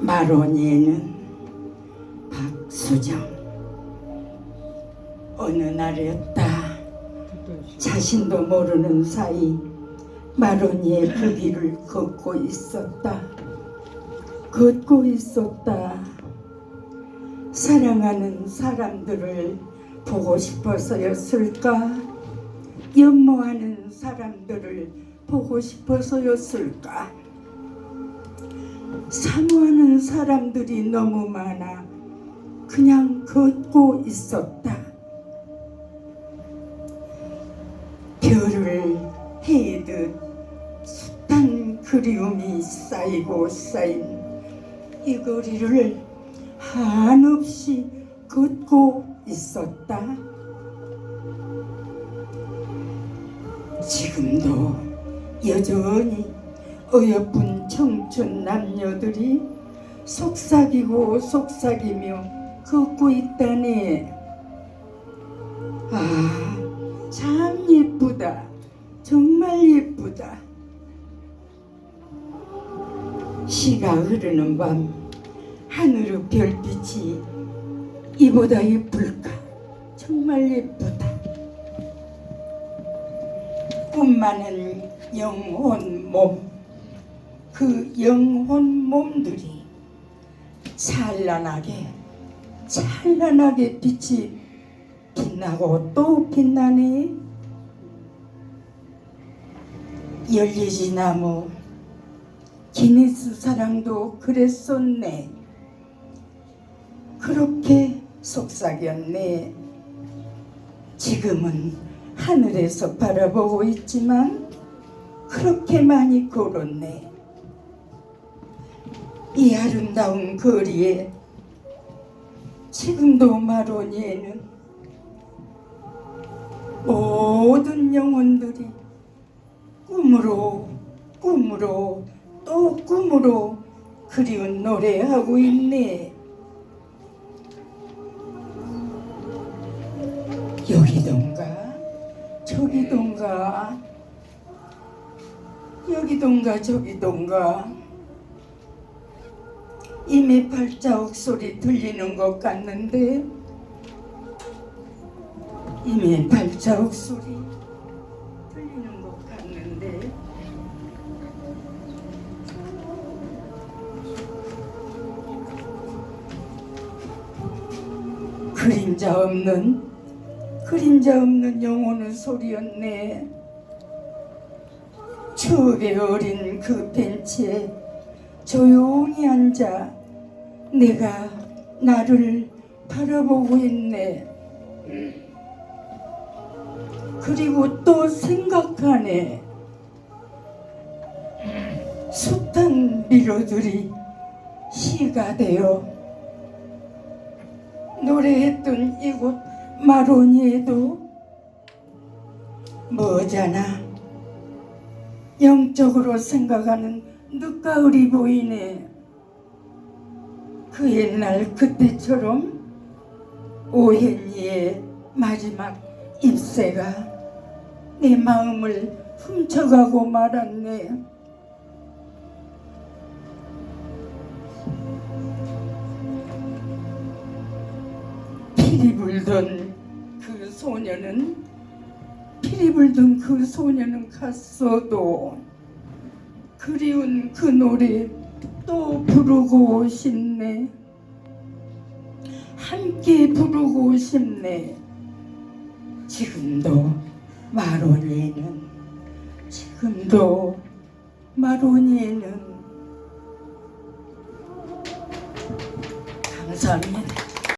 마로니에는 박수정. 어느 날이었다. 자신도 모르는 사이 마로니의 그 길을 걷고 있었다. 걷고 있었다. 사랑하는 사람들을 보고 싶어서였을까? 연모하는 사람들을 보고 싶어서였을까 사모하는 사람들이 너무 많아 그냥 걷고 있었다. 별을 헤이듯 숱한 그리움이 쌓이고 쌓인 이 거리를 한없이 걷고 있었다. 지금도 여전히 어여쁜 청춘 남녀들이 속삭이고 속삭이며 걷고 있다네. 아, 참 예쁘다. 정말 예쁘다. 시가 흐르는 밤 하늘의 별빛이 이보다 예쁠까? 정말 예쁘다. 꿈 많은 영혼 몸, 그 영혼 몸들이 찬란하게, 찬란하게 빛이 빛나고 또 빛나네. 열리지 나무, 기니스 사랑도 그랬었네. 그렇게 속삭였네. 지금은 하늘에서 바라보고 있지만 그렇게 많이 걸었네. 이 아름다운 거리에 지금도 마로니에는 모든 영혼들이 꿈으로 꿈으로 또 꿈으로 그리운 노래하고 있네. 여기던가 저기던가 여기던가 저기던가 이미 발자국 소리 들리는 것 같는데 이미 발자국 소리 들리는 것 같는데 그림자 없는 그림자 없는 영혼의 소리였네. 추억의 어린 그 벤치에 조용히 앉아 내가 나를 바라보고 있네. 그리고 또 생각하네. 숱한 미로들이 시가 되어 노래했던 이곳 마로니에도 뭐잖아. 영적으로 생각하는 늦가을이 보이네. 그 옛날 그때처럼 오헨이의 마지막 잎새가 내 마음을 훔쳐가고 말았네. 피리 불던 그 소녀는 피리 불던 그 소녀는 갔어도 그리운 그 노래 또 부르고 싶네. 함께 부르고 싶네. 지금도 마로니에는 지금도 마로니에는. 감사합니다.